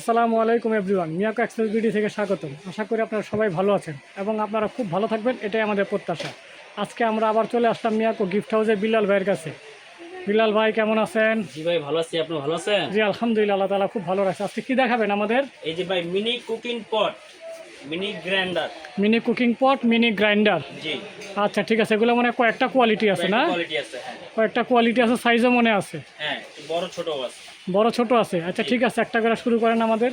আসসালামু আলাইকুম everyone Miyako express BD থেকে স্বাগতম। আশা করি আপনারা সবাই ভালো আছেন এবং আপনারা খুব ভালো থাকবেন এটাই আমাদের প্রত্যাশা। আজকে আমরা আবার চলে আসলাম মিয়াকো গিফট হাউসে বিলাল ভাইয়ের কাছে। বিলাল ভাই কেমন আছেন? জি ভাই ভালো আছি। আপনি ভালো আছেন? জি আলহামদুলিল্লাহ আল্লাহ তালা খুব ভালো রাখছে আজকে কী দেখাবেন আমাদের? এই যে ভাই mini cooking pot mini grinder mini cooking pot mini grinder জি। আচ্ছা ঠিক আছে এগুলো মানে কয়েকটা কোয়ালিটি আছে না? কোয়ালিটি আছে হ্যাঁ। কয়েকটা কোয়ালিটি আছে সাইজও মনে আছে। হ্যাঁ বড় ছোট আছে। বড় ছোট আছে। আচ্ছা ঠিক আছে একটা করে শুরু করেন আমাদের।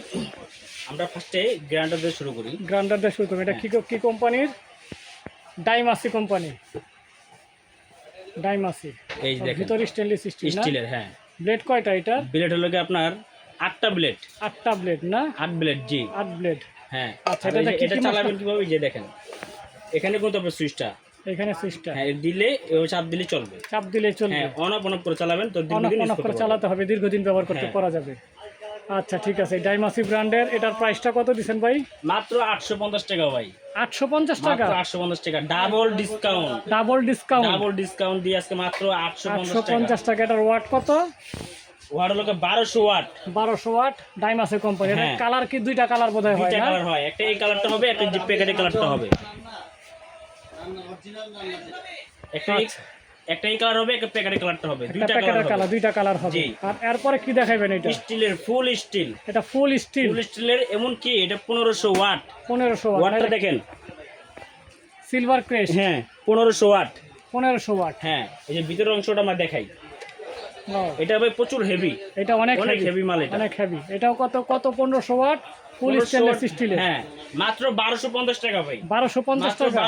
আমরা ফার্স্টে গ্রাইন্ডার দিয়ে শুরু করি। গ্রাইন্ডার দিয়ে শুরু করি। এটা কী কী কোম্পানির? ডাইমাসি কোম্পানি। ডাইমাসি এই যে দেখেন। ভিতরে স্টেনলেস স্টিল স্টিলের হ্যাঁ। ব্লেড কয়টা এটা? ব্লেড হলো কি আপনার আটটা ব্লেড আটটা ব্লেড না? আট ব্লেড জি। আট ব্লেড হ্যাঁ। আচ্ছা, এটা চালাবেন? কীভাবে? যে দেখেন। এখানে কিন্তু আপনার সুইচটা এখানে সুইচটা হ্যাঁ দিলে চাপ দিলে চলবে। চাপ দিলে চলবে। হ্যাঁ অন অফ অন অফ করে চালাবেন তো দীর্ঘদিন অন করে চালাতে হবে দীর্ঘদিন ব্যবহার করতে হ্যাঁ। করা যাবে। আচ্ছা ঠিক আছে ডাইমাসি ব্র্যান্ডের এটার প্রাইসটা কত দিচ্ছেন ভাই? মাত্র আটশো পঞ্চাশ টাকা ভাই। আটশো পঞ্চাশ টাকা? মাত্র আটশো পঞ্চাশ টাকা। Double discount double discount double discount দিয়ে আজকে মাত্র আটশো আটশো পঞ্চাশ টাকা। পঞ্চাশ টাকা এটার ওয়াট কত? ওয়াট হলো বারোশো ওয়াট বারোশো ওয়াট ডাইমাসের কোম্পানি হ্যাঁ। কালার কি? দুইটা কালার বোধ হয় দুইটা কালার হয়। একটা এই কালারটা হবে একটা যে প্যাকেটের কালারটা হবে। একটা এই-। একটা এই কালার হবে একটা প্যাকেটের কালারটা হবে। দুইটা প্যাকেটের কালার দুইটা কালার হবে। জি। আর এরপরে কি দেখাবেন এটা? স্টিলের ফুল স্টিল এটা ফুল স্টিল ফুল স্টিলের এমন কি এটা ওয়াট। ওয়াট দেখেন। সিলভার হ্যাঁ ওয়াট। ওয়াট। হ্যাঁ এই যে ভিতরের অংশটা আমরা দেখাই। এটা ভাই প্রচুর হেভি এটা অনেক অনেক হেভি হেভি মাল এটা। অনেক হেভি এটাও কত কত পনেরোশো ওয়াট? ফুল স্টেনলেস স্টিলের হ্যাঁ মাত্র টাকা ভাই। বারোশো পঞ্চাশ মাত্র টাকা?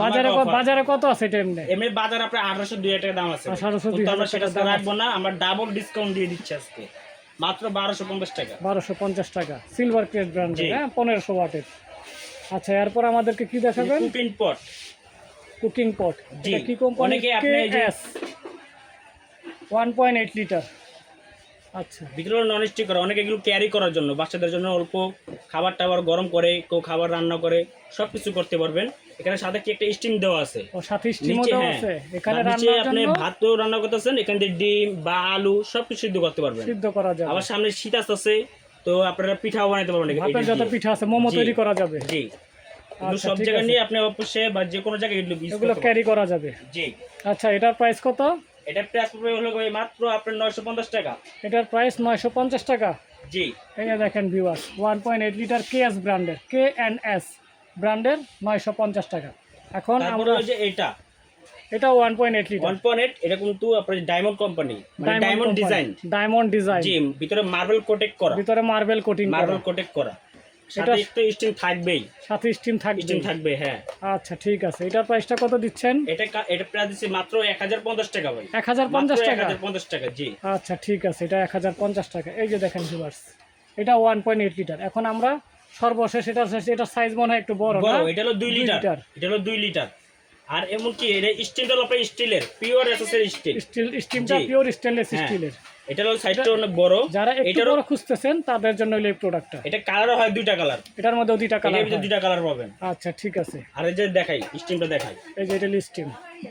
বাজারে। বাজারে কত আছে এটা এমনি? এমনি বাজার আপনার আঠারোশো দুই টাকা দাম আছে 1800 কিন্তু আমরা সেটা রাখব না আমরা ডাবল ডিসকাউন্ট দিয়ে দিচ্ছি আজকে। মাত্র বারোশো পঞ্চাশ টাকা। সিলভার ক্রেস্ট ব্র্যান্ডের হ্যাঁ পনেরোশো ওয়াটের। আচ্ছা এরপর আমাদেরকে কি দেখাবেন? কুকিং পট কুকিং পট জি। কি কোম্পানি অনেকে আপনি এই যে- KS one point eight litre আচ্ছা। ভিতরে নন স্টিক করা অনেকে এগুলো ক্যারি করার জন্য বাচ্চাদের জন্য অল্প খাবার টাবার গরম করে কেউ খাবার রান্না করে সব কিছু করতে পারবেন। এখানে সাথে কি একটা স্টিম দেওয়া আছে? ও সাথে স্টিমও দেওয়া হ্যাঁ। আছে? এখানে আর নিচে আপনি জন্য? ভাতও রান্না করতেছেন এখান থেকে ডিম বা আলু সব কিছু সিদ্ধ করতে পারবেন। সিদ্ধ করা যাবে। আবার সামনে শীত আসতেছে তো আপনারা পিঠাও বানাতে পারবেন এটা ভাতের যত পিঠা আছে মোমো। তৈরি করা যাবে। জি। এগুলো আচ্ছা, সব জায়গায় নিয়ে আপনি অবশ্যই বা যে কোনো জায়গায় এগুলো করতে ক্যারি করা যাবে। জি। আচ্ছা এটার প্রাইস কত? এটা প্রাইস পড়বে হলো ভাই মাত্র আপনার নয়শো পঞ্চাশ টাকা। এটার প্রাইস নয়শো পঞ্চাশ টাকা। জি। এই দেখেন viewers one point eight litre K S ব্র্যান্ডের কে এন এস ব্র্যান্ডের নয়শো পঞ্চাশ টাকা। এখন আমরা যে এটা। এটা one point eight litre one point এটা কিন্তু আপনার ডায়মন্ড কোম্পানি মানে ডায়মন্ড ডিজাইন ডায়মন্ড ডিজাইন জি ভিতরে মার্বেল কোটেক করা। ভিতরে মার্বেল কোটিং মার্বেল কোটেক করা। এটা- একটু স্টিম থাকবেই। সাথে স্টিম থাকবে স্টিম থাকবে হ্যাঁ। আচ্ছা ঠিক আছে। এটার প্রাইসটা কত দিচ্ছেন? এটা এটা প্রায় দিচ্ছি মাত্র এক হাজার পঞ্চাশ টাকা ভাই। এক হাজার পঞ্চাশ এক টাকা? হাজার পঞ্চাশ টাকা জি। আচ্ছা ঠিক আছে। এটা এক হাজার পঞ্চাশ টাকা। এই যে দেখেন ভিউয়ার্স এটা ওয়ান পয়েন্ট এইট লিটার এখন আমরা সর্বশেষ এটা এটার সাইজ মনে হয় একটু বড় না? এটা হলো দুই লিটার এটা হলো দুই লিটার আর এমনকি এটা স্টিলটা হলো আপনার স্টিলের পিওর এসএসের স্টিল স্টিল স্টিমটা পিওর স্টেনলেস। স্টিলের এটা হলো সাইজটা অনেক বড়। যারা একটু বড় খুঁজতেছেন তাদের জন্য হলো এই প্রোডাক্টটা এটা কালারও হয় দুইটা কালার এটার মধ্যে দুইটা কালার ভিতরে দুইটা কালার পাবেন। আচ্ছা ঠিক আছে। আর এই যে দেখাই স্টিমটা দেখাই। এই যে এটা স্টিম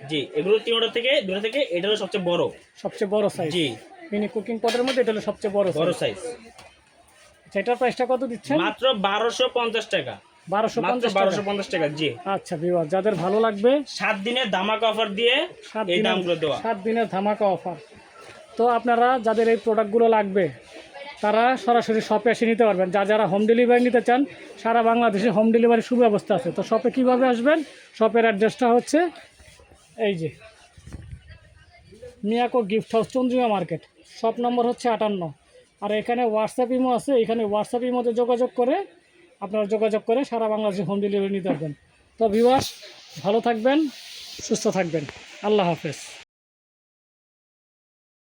জি এগুলো তিনটা থেকে দুটো থেকে এটা হলো সবচেয়ে বড়। সবচেয়ে বড় সাইজ জি। মিনি কুকিং পটের মধ্যে এটা হলো সবচেয়ে বড় বড় সাইজ আচ্ছা প্রাইসটা কত দিচ্ছেন? মাত্র বারোশো পঞ্চাশ টাকা। বারোশো পঞ্চাশ টাকা। জি। আচ্ছা বিবাহ যাদের ভালো লাগবে সাত দিনের ধামাকা অফার দিয়ে সাত দিনের ধামাকা অফার তো আপনারা যাদের এই প্রোডাক্টগুলো লাগবে, তারা সরাসরি শপে এসে নিতে পারবেন। যা যারা হোম ডেলিভারি নিতে চান, সারা বাংলাদেশে হোম ডেলিভারি সুব্যবস্থা আছে। তো শপে কীভাবে আসবেন? শপের অ্যাড্রেসটা হচ্ছে এই যে, Miyako gift house Chandrima market shop number হচ্ছে আটান্ন। আর এখানে হোয়াটসঅ্যাপ ইমো আছে। এখানে হোয়াটসঅ্যাপ ইমোতে যোগাযোগ করে আপনারা যোগাযোগ করে সারা বাংলাদেশে হোম ডেলিভারি নিতে পারবেন। তো ভিউয়ার্স ভালো থাকবেন, সুস্থ থাকবেন। আল্লাহ হাফেজ।